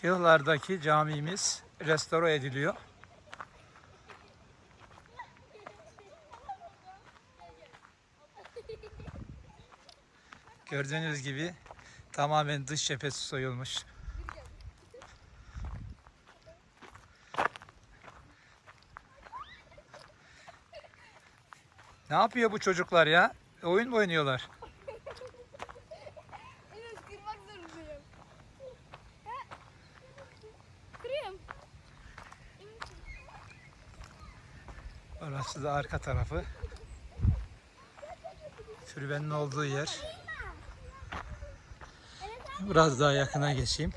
Şihlar'daki camimiz restore ediliyor. Gördüğünüz gibi tamamen dış cephesi soyulmuş. Ne yapıyor bu çocuklar ya? Oyun mu oynuyorlar? Evet kırmak zorundayım. Ha? Kırıyorum. Orası da arka tarafı. Türbenin olduğu yer. Biraz daha yakına geçeyim.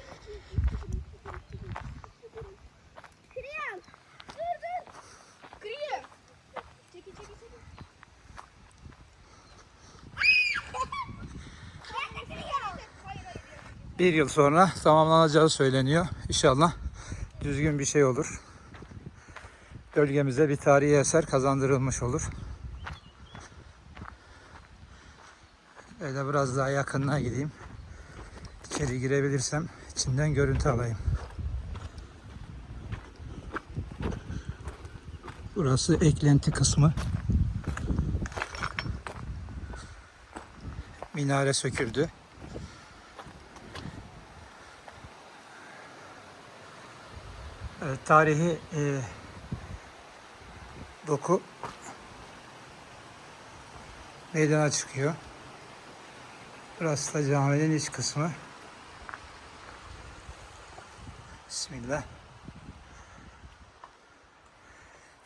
Bir yıl sonra tamamlanacağı söyleniyor. İnşallah düzgün bir şey olur. Bölgemize bir tarihi eser kazandırılmış olur. Öyle biraz daha yakınına gideyim. İçeri girebilirsem içinden görüntü alayım. Burası eklenti kısmı. Minare söküldü. Evet, tarihi e, doku meydana çıkıyor. Burası da caminin iç kısmı. Bismillah.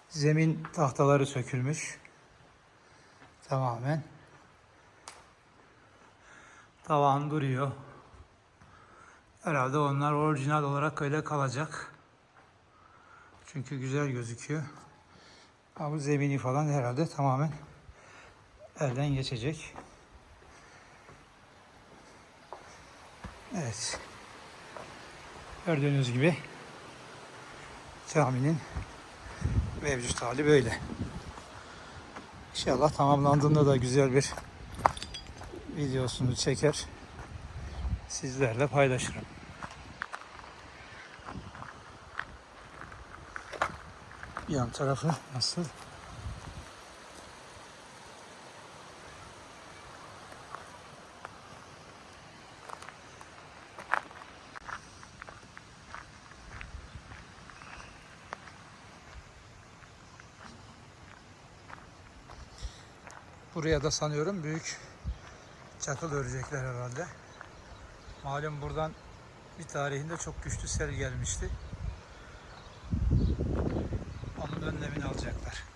Zemin tahtaları sökülmüş. Tamamen. Tavan duruyor. Herhalde onlar orijinal olarak öyle kalacak. Çünkü güzel gözüküyor. Ama bu zemini falan herhalde tamamen elden geçecek. Evet. Gördüğünüz gibi caminin mevcut hali böyle. İnşallah tamamlandığında da güzel bir videosunu çeker. Sizlerle paylaşırım. Yan tarafı nasıl? Buraya da sanıyorum büyük çakıl örecekler herhalde. Malum buradan bir tarihinde çok güçlü sel gelmişti. Önlemini alacaklar.